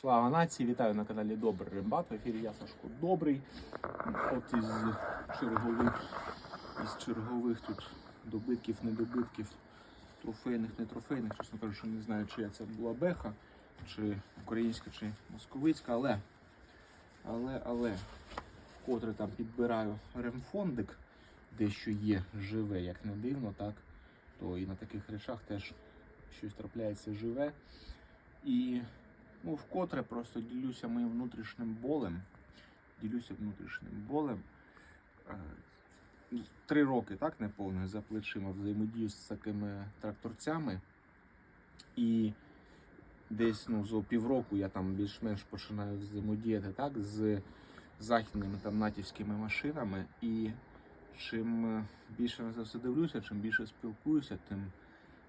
Слава нації! Вітаю на каналі Добрий Рембат. В ефірі я Сашко Добрий. От із чергових, із чергових тут добитків, недобитків, трофейних, не трофейних. Чесно кажучи, не знаю, чия це була беха, чи українська, чи московицька, але, але, але, вкотре там підбираю ремфондик, дещо є живе, як не дивно, так, то і на таких речах теж щось трапляється живе. І ну, вкотре просто ділюся моїм внутрішнім болем. Ділюся внутрішнім болем. Е, Три роки, так, неповних за плечима взаємодію з такими тракторцями. І десь ну, за півроку я там більш-менш починаю взаємодіяти так, з західними там натівськими машинами. І чим е, більше на це все дивлюся, чим більше спілкуюся, тим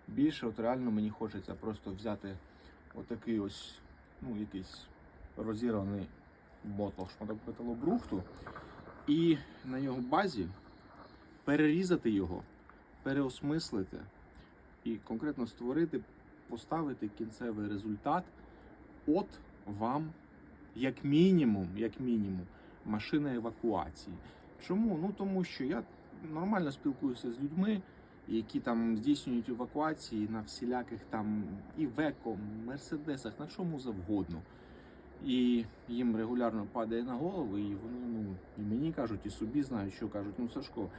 більше от реально мені хочеться просто взяти отакий ось, ну, якийсь розірваний мотл шматок металобрухту і на його базі перерізати його, переосмислити і конкретно створити, поставити кінцевий результат. От вам, як мінімум, як мінімум, машина евакуації. Чому? Ну тому що я нормально спілкуюся з людьми, які там здійснюють евакуації на всіляких там і веко, мерседесах, на чому завгодно. І їм регулярно падає на голову, і вони ну і мені кажуть, і собі знають, що кажуть. Ну Сашко,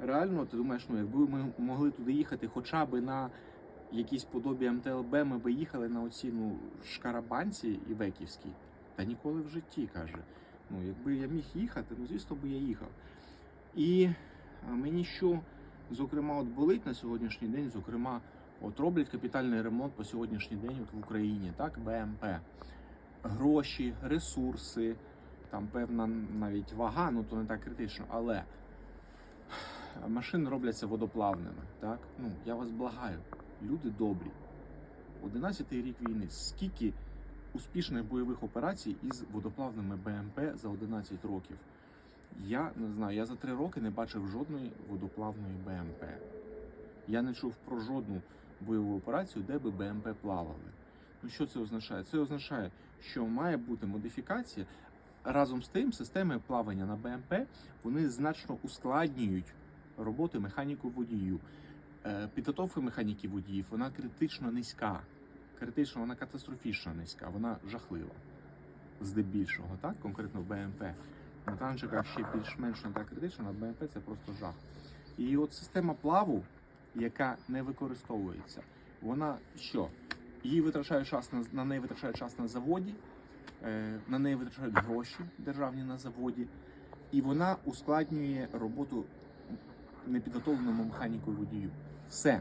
реально, ти думаєш, ну якби ми могли туди їхати хоча б на якісь подобі МТЛБ, ми би їхали на оці ну, шкарабанці івеківські. Та ніколи в житті каже. Ну, якби я міг їхати, ну звісно би я їхав. І мені що, зокрема, от болить на сьогоднішній день, зокрема, от роблять капітальний ремонт по сьогоднішній день от в Україні, так, БМП. Гроші, ресурси, там певна навіть вага, ну то не так критично, але машини робляться водоплавними. Так? Ну, я вас благаю, люди добрі. 11-й рік війни. Скільки успішних бойових операцій із водоплавними БМП за 11 років? Я не знаю, я за 3 роки не бачив жодної водоплавної БМП. Я не чув про жодну бойову операцію, де би БМП плавали. Ну що це означає? Це означає, що має бути модифікація. Разом з тим, системи плавання на БМП вони значно ускладнюють роботи механіку водію. Е, Підготовка механіки водіїв вона критично низька. Критично, вона катастрофічно низька, вона жахлива. Здебільшого, так? Конкретно в БМП. На танчиках ще більш-менш не так критично, на БМП це просто жах. І от система плаву, яка не використовується, вона що? Її витрачають час на, на неї витрачають час на заводі, е, на неї витрачають гроші державні на заводі, і вона ускладнює роботу непідготовленому механіку водію. Все.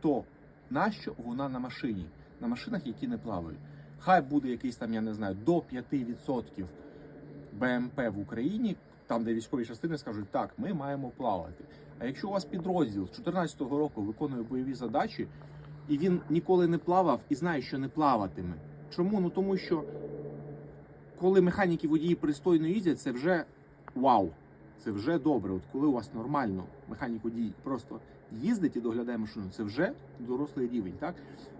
То нащо вона на машині? На машинах, які не плавають. Хай буде якийсь там, я не знаю, до 5% БМП в Україні, там, де військові частини скажуть, так, ми маємо плавати. А якщо у вас підрозділ з 2014 року виконує бойові задачі, і він ніколи не плавав і знає, що не плаватиме. Чому? Ну тому що коли механіки водії пристойно їздять, це вже вау. Це вже добре. От коли у вас нормально механік водій просто їздить і доглядає машину, це вже дорослий рівень, так?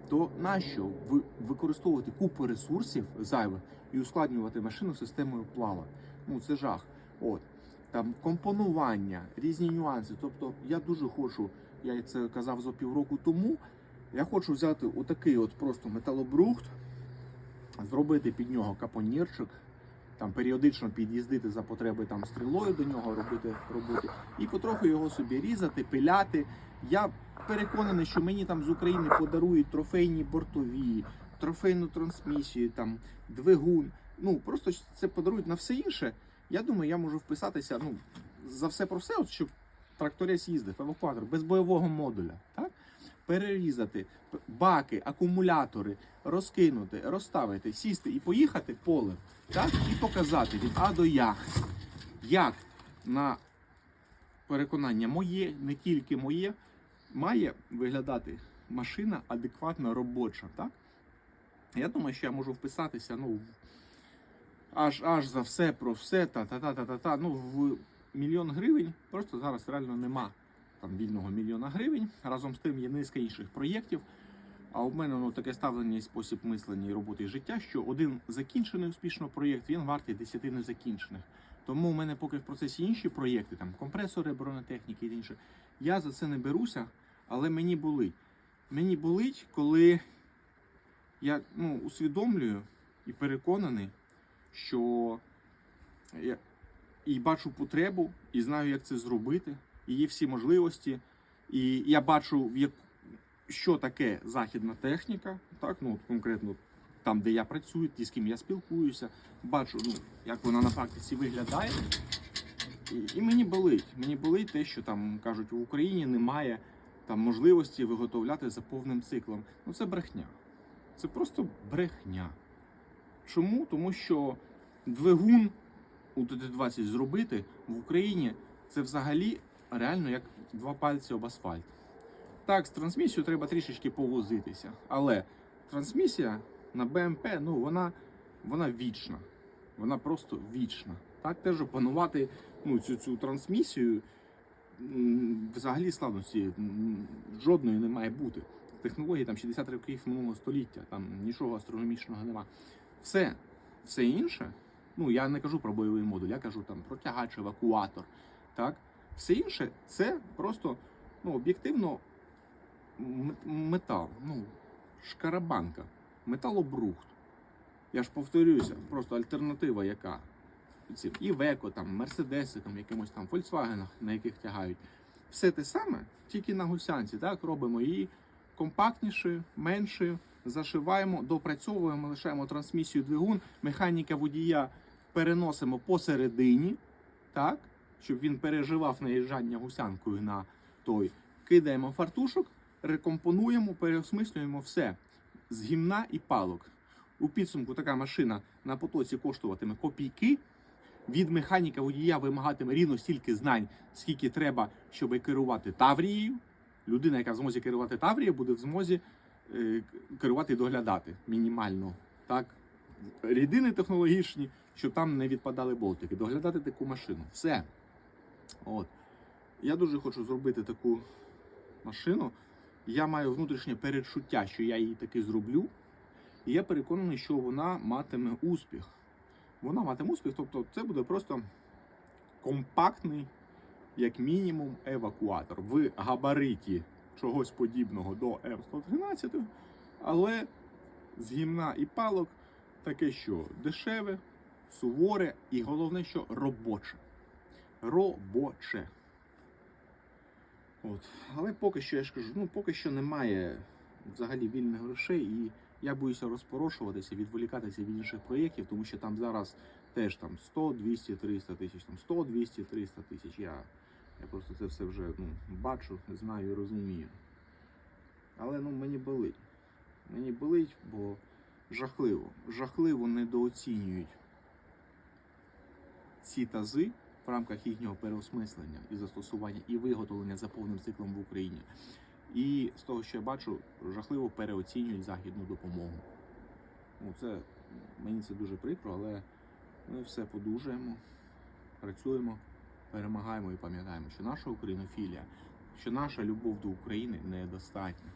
То нащо ви використовувати купу ресурсів зайвих і ускладнювати машину системою плава? Ну це жах. От там компонування, різні нюанси. Тобто, я дуже хочу, я це казав за півроку тому. Я хочу взяти отакий от просто металобрухт, зробити під нього капонірчик, там періодично під'їздити за потреби там стрілою до нього, робити роботи, і потроху його собі різати, пиляти. Я переконаний, що мені там з України подарують трофейні бортові, трофейну трансмісію, там двигун. Ну просто це подарують на все інше. Я думаю, я можу вписатися ну, за все про все, от, щоб тракторець їздив, евакуатор без бойового модуля. Так? Перерізати баки, акумулятори, розкинути, розставити, сісти і поїхати полем, так? і показати від А до Я, як на переконання моє, не тільки моє, має виглядати машина адекватно робоча. Так? Я думаю, що я можу вписатися ну, аж, аж за все про все, та-та-та-та-та. Ну, в мільйон гривень просто зараз реально нема там вільного мільйона гривень. Разом з тим є низка інших проєктів. А у мене ну, таке ставлення і спосіб мислення і роботи і життя, що один закінчений успішно проєкт він вартий десяти незакінчених. Тому у мене поки в процесі інші проєкти, там компресори, бронетехніки і інше. Я за це не беруся, але мені болить. Мені болить, коли я ну, усвідомлюю і переконаний, що я і бачу потребу, і знаю, як це зробити, і всі можливості. І я бачу, що таке західна техніка, так, ну, конкретно там, де я працюю, ті, з ким я спілкуюся, бачу, ну, як вона на практиці виглядає. І, і мені болить. Мені болить те, що там кажуть, в Україні немає там можливості виготовляти за повним циклом. Ну це брехня. Це просто брехня. Чому? Тому що двигун у ТТ-20 зробити в Україні це взагалі реально як два пальці об асфальт. Так, з трансмісією треба трішечки повозитися, але трансмісія на БМП, ну вона, вона вічна. Вона просто вічна. Так, теж опанувати ну, цю, цю трансмісію взагалі славності м, жодної не має бути. Технології там 60 років минулого століття, там нічого астрономічного нема. Все, все інше, ну я не кажу про бойовий модуль, я кажу там про тягач, евакуатор. Так? Все інше це просто ну, об'єктивно метал, ну, шкарабанка, металобрухт. Я ж повторююся, просто альтернатива яка? Ці Івеко, там, Мерседеси, там, якимось там Volkswagen, на яких тягають. Все те саме, тільки на гусянці, так, робимо її компактнішою, меншою, зашиваємо, допрацьовуємо, лишаємо трансмісію двигун, механіка водія переносимо посередині, так, щоб він переживав наїжджання гусянкою на той. Кидаємо фартушок, рекомпонуємо, переосмислюємо все з гімна і палок. У підсумку така машина на потоці коштуватиме копійки. Від механіка водія вимагатиме рівно стільки знань, скільки треба, щоб керувати Таврією. Людина, яка в змозі керувати Таврією, буде в змозі е, керувати і доглядати мінімально. Так? Рідини технологічні, щоб там не відпадали болтики. Доглядати таку машину. Все. От. Я дуже хочу зробити таку машину. Я маю внутрішнє передчуття, що я її таки зроблю. І я переконаний, що вона матиме успіх. Вона матиме успіх, тобто це буде просто компактний, як мінімум, евакуатор в габариті чогось подібного до М113, але з гімна і палок таке, що дешеве, суворе і головне, що робоче. Робоче. От. Але поки що я ж кажу, ну поки що немає взагалі вільних грошей, і я боюся розпорошуватися, відволікатися від інших проєктів, тому що там зараз теж там 100, 200, 300 тисяч, там 100, 200, 300 тисяч. Я, я просто це все вже ну, бачу, знаю і розумію. Але ну мені болить. Мені болить, бо жахливо, жахливо недооцінюють ці тази в рамках їхнього переосмислення і застосування і виготовлення за повним циклом в Україні. І з того, що я бачу, жахливо переоцінюють західну допомогу. Ну, це мені це дуже прикро, але ми все подужаємо, працюємо, перемагаємо і пам'ятаємо, що наша українофілія, що наша любов до України недостатня.